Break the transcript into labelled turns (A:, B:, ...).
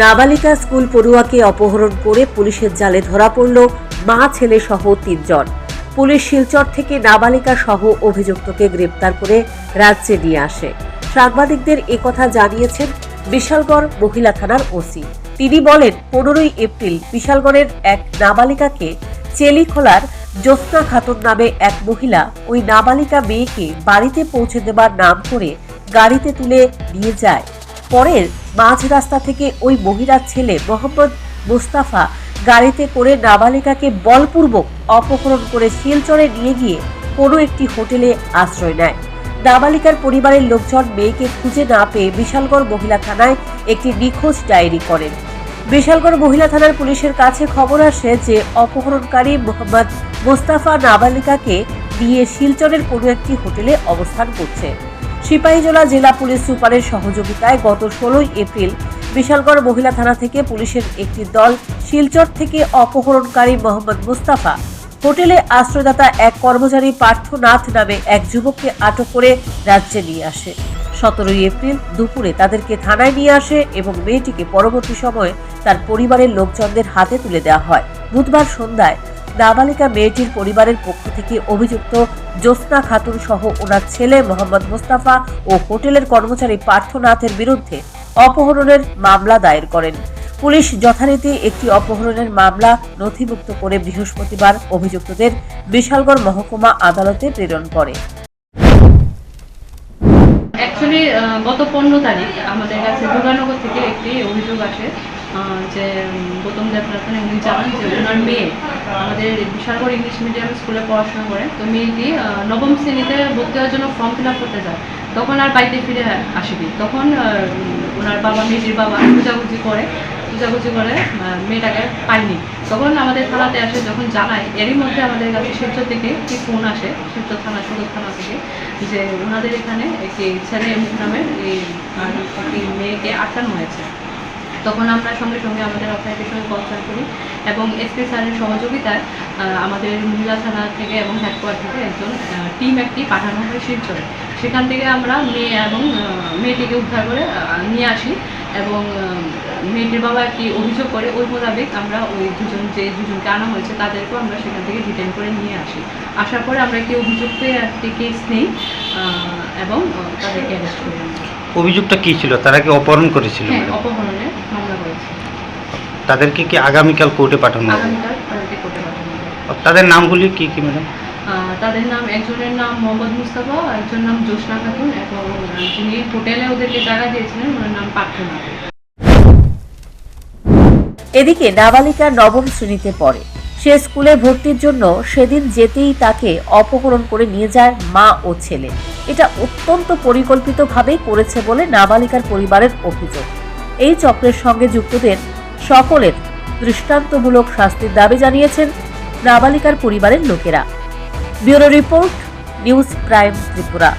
A: নাবালিকা স্কুল পড়ুয়াকে অপহরণ করে পুলিশের জালে ধরা পড়ল মা, ছেলে সহ তিনজন। পুলিশ শিলচর থেকে নাবালিকা সহ অভিযুক্তকে গ্রেপ্তার করে রাজ্যে নিয়ে আসে। সাংবাদিকদের একথা জানিয়েছেন বিশালগড় মহিলা থানার ওসি। তিনি বলেন, পনেরোই এপ্রিল বিশালগড়ের এক নাবালিকাকে চেলিখোলার জ্যোৎস্না খাতুন নামে এক মহিলা ওই নাবালিকা মেয়েকে বাড়িতে পৌঁছে দেবার নাম করে গাড়িতে তুলে নিয়ে যায়। পরের মাঝ রাস্তা থেকে ওই মহিলার ছেলে মোহাম্মদ মুস্তাফা গাড়িতে করে নাবালিকাকে বলপূর্বক অপহরণ করে শিলচরে নিয়ে গিয়ে কোনো একটি হোটেলে আশ্রয় নেয়। নাবালিকার পরিবারের লোকজন মেয়েকে খুঁজে না পেয়ে বিশালগড় মহিলা থানায় একটি নিখোঁজ ডায়েরি করেন। বিশালগড় মহিলা থানার পুলিশের কাছে খবর আসে যে অপহরণকারী মোহাম্মদ মোস্তাফা নাবালিকাকে দিয়ে শিলচরের কোনো একটি হোটেলে অবস্থান করছে। সিপাহীজলা জেলা পুলিশ সুপারের সহযোগিতায় গত ষোলোই এপ্রিল বিশালগড় মহিলা থানা থেকে পুলিশের একটি দল শিলচর থেকে অপহরণকারী মোহাম্মদ মুস্তাফা হোটেলে আশ্রয়দাতা এক কর্মচারী পার্থনাথ নামে এক যুবককে আটক করে রাজ্যে নিয়ে আসে। সতেরোই এপ্রিল দুপুরে তাদেরকে থানায় নিয়ে আসে এবং মেয়েটিকে পরবর্তী সময়ে তার পরিবারের লোকজনদের হাতে তুলে দেওয়া হয়। বুধবার সন্ধ্যায় নাবালিকা মেয়েটির পরিবারের পক্ষ থেকে অভিযুক্ত জ্যোৎস্না খাতুন সহ ওনার ছেলে মোহাম্মদ মোস্তাফা ও হোটেলের কর্মচারী পার্থনাথের বিরুদ্ধে অপহরণের মামলা দায়ের করেন। পুলিশ যথারীতি একটি অপহরণের মামলা নথিভুক্ত করে বৃহস্পতিবার অভিযুক্তদের বিশালগড় মহকুমা আদালতে প্রেরণ করে।
B: গত পনেরো তারিখ আমাদের কাছে দুর্গানগর থেকে একটি অভিযোগ আসে। যে গৌতম দেবনাথন উনি জানান যে ওনার মেয়ে, আমাদের বিশালগড় ইংলিশ মিডিয়াম স্কুলে পড়াশোনা করে। তো মেয়েটি নবম শ্রেণীতে ভর্তি হওয়ার জন্য ফর্ম ফিল আপ করতে যায়। তখন আর বাড়িতে ফিরে আসেনি। তখন ওনার বাবা, মেয়েটির বাবা খুঁজাখুঁজি করে। খুঁজাখুঁজি করে মেয়েটাকে পায়নি। তখন আমাদের থানাতে আসে, যখন জানায়, এরই মধ্যে আমাদের কাছে শিলচর থেকে একটি ফোন আসে, শিলচর থানা, সদর থানা থেকে, যে ওনাদের এখানে একটি ছেলে নামের এই মেয়েকে আটকানো হয়েছে। তখন আমরা সঙ্গে সঙ্গে আমাদের অথরিটির সঙ্গে কনসাল্ট করি এবং এসপি স্যারের সহযোগিতায় আমাদের মহিলা থানা থেকে এবং হেডকোয়ার্টার থেকে একজন টিম একটি পাঠানো হয় শিলচরে। সেখান থেকে আমরা মেয়ে এবং মেয়েটিকে উদ্ধার করে নিয়ে আসি এবং মেয়েটির বাবা একটি অভিযোগ করে ওই মোতাবেক আমরা ওই দুজন যে দুজনকে আনা হয়েছে তাদেরকেও আমরা সেখান থেকে ডিটেন করে নিয়ে আসি। আসার পরে আমরা একটি অভিযুক্ত একটি কেস নেই এবং তাদেরকে অ্যারেস্ট করি
C: অভিযোগটা কি ছিল? তারা কি অপহরণ করেছিল
B: হ্যাঁ
C: ম্যাডাম?
B: অপহরণের মামলা করেছি
C: তাদেরকে কি আগামীকাল কোর্টে পাঠানো হবে?
B: আগামীকাল তাদেরকে কোর্টে পাঠানো হবে।
C: তাদের নামগুলি কি কি ম্যাডাম?
B: আহ, তাদের নাম একজনের নাম মোহাম্মদ মুস্তাফা একজন নাম জোসনা খাতুন এবং আহ, যিনি হোটেলে ওদেরকে জায়গা দিয়েছিলেন ওনার নাম পার্থনাথ
A: এদিকে নাবালিকা নবম শ্রেণীতে পড়ে। সে স্কুলে ভর্তির জন্য সেদিন যেতেই তাকে অপহরণ করে নিয়ে যায় মা ও ছেলে। এটা অত্যন্ত পরিকল্পিতভাবেই করেছে বলে নাবালিকার পরিবারের অভিযোগ। এই চক্রের সঙ্গে যুক্তদের সকলের দৃষ্টান্তমূলক শাস্তির দাবি জানিয়েছেন নাবালিকার পরিবারের লোকেরা। Bureau report News Prime Tripura.